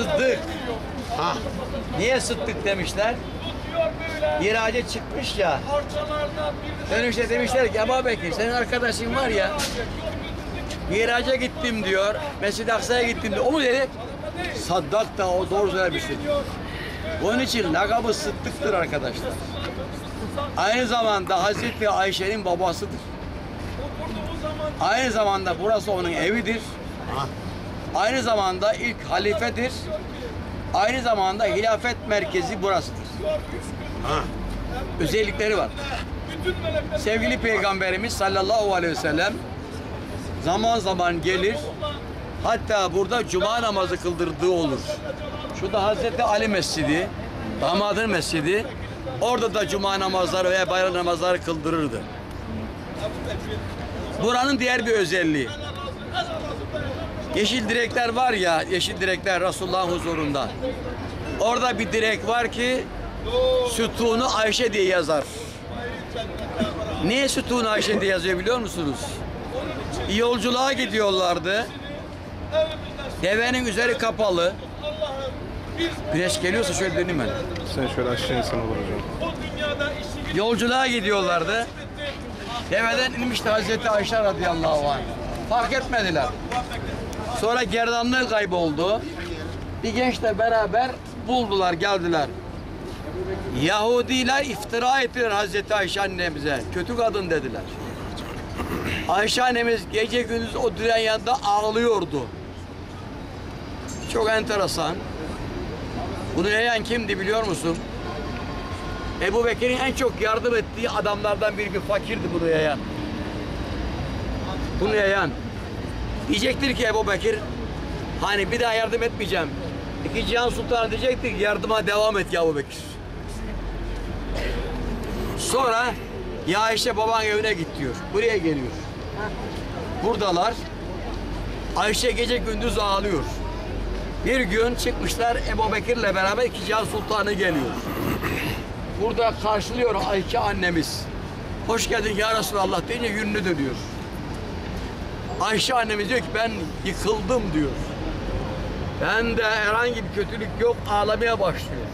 Sıddık. Ha. Niye Sıddık demişler? Miraca çıkmış ya. Dönüşte demişler ki Ebu Bekir senin arkadaşın var ya. Miraca gittim diyor. Mescid-i Aksa'ya gittim diyor. O mu dedi? Saddak da o doğru söylemiştir. Onun için lakabı Sıddık'tır arkadaşlar. Aynı zamanda Hazreti Ayşe'nin babasıdır. Aynı zamanda burası onun evidir. Aynı zamanda ilk halifedir. Aynı zamanda hilafet merkezi burasıdır. Ha. Özellikleri var. Sevgili Peygamberimiz sallallahu aleyhi ve sellem zaman zaman gelir. Hatta burada cuma namazı kıldırdığı olur. Şu da Hazreti Ali Mescidi, damadın mescidi. Orada da cuma namazları veya bayram namazları kıldırırdı. Buranın diğer bir özelliği. Yeşil direkler var ya, yeşil direkler Resulullah'ın huzurunda. Orada bir direk var ki sütunu Ayşe diye yazar. Niye sütunu Ayşe diye yazıyor biliyor musunuz? Yolculuğa gidiyorlardı. Devenin üzeri kapalı. Güneş geliyorsa şöyle döneyim ben. Sen şöyle aşağı insan olur hocam. Yolculuğa gidiyorlardı. Deveden inmişti Hazreti Ayşe radıyallahu anh. Fark etmediler. Sonra gerdanlığı kayboldu. Bir gençle beraber buldular, geldiler. Yahudiler iftira ettiler Hazreti Ayşe annemize. Kötü kadın dediler. Ayşe annemiz gece gündüz o direğin yanında ağlıyordu. Çok enteresan. Bunu yayan kimdi biliyor musun? Ebu Bekir'in en çok yardım ettiği adamlardan biri bir fakirdi bunu yayan. Bunu yayan. Diyecektir ki Ebu Bekir, hani bir daha yardım etmeyeceğim. İki Cihan Sultan diyecektir yardıma devam et ya Ebu Bekir. Sonra ya Ayşe baban evine git diyor. Buraya geliyor. Buradalar. Ayşe gece gündüz ağlıyor. Bir gün çıkmışlar Ebu Bekir'le beraber iki Cihan Sultanı geliyor. Burada karşılıyor Ayşe annemiz. Hoş geldin ya Resulallah deyince yönünü dönüyor. Ayşe annemiz diyor ki ben yıkıldım diyor. Ben de herhangi bir kötülük yok ağlamaya başlıyor.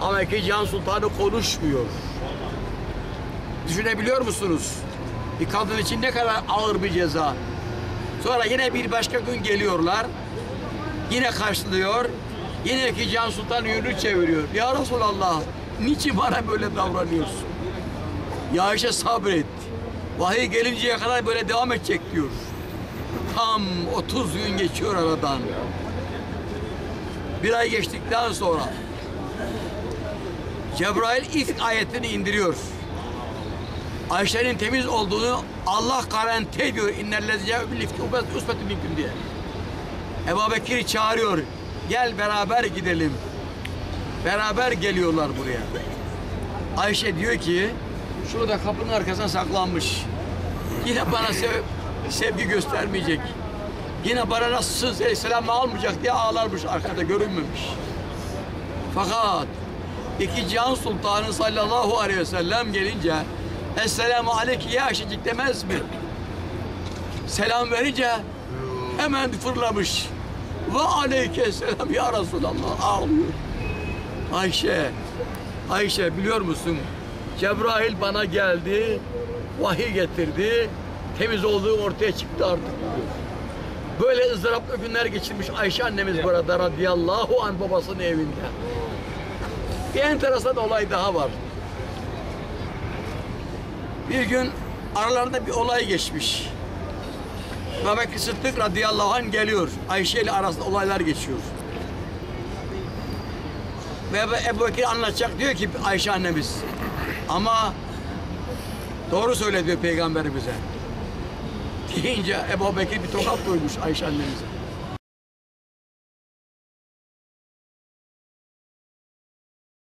Ama iki Cihan Sultanı konuşmuyor. Düşünebiliyor musunuz? Bir kadın için ne kadar ağır bir ceza. Sonra yine bir başka gün geliyorlar. Yine karşılıyor. Yine ki Can Sultan yönünü çeviriyor. Ya Resulallah niçin bana böyle davranıyorsun? Ya Ayşe sabret. Vahiy gelinceye kadar böyle devam edecek diyor. Tam 30 gün geçiyor aradan. Bir ay geçtikten sonra Cebrail ilk ayetini indiriyor. Ayşe'nin temiz olduğunu Allah garanti ediyor. İnnellezî bil ifki usbetun minkum diye. Ebu Bekir çağırıyor. Gel beraber gidelim. Beraber geliyorlar buraya. Ayşe diyor ki şurada kapının arkasına saklanmış. Yine bana sev sevgi göstermeyecek. Yine bana nasılsın selam almayacak diye ağlarmış arkada görünmemiş. Fakat iki Cihan Sultanı sallallahu aleyhi ve sellem gelince Esselamu aleyki ya Ayşecik demez mi? Selam verince hemen fırlamış. Ve aleyke selam ya Resulallah ağlıyor. Ayşe, Ayşe biliyor musun? Cebrail bana geldi, vahiy getirdi, temiz olduğu ortaya çıktı artık. Böyle ızdıraplı günler geçirmiş Ayşe annemiz burada radıyallahu an babasının evinde. Bir enteresan olay daha var. Bir gün aralarında bir olay geçmiş. Mehmet Sıddık radıyallahu anh geliyor. Ayşe ile arasında olaylar geçiyor. Ve Ebu Bekir anlatacak diyor ki Ayşe annemiz. Ama doğru söyle diyor peygamberimize. Deyince Ebu Bekir bir tokat koymuş Ayşe annemize.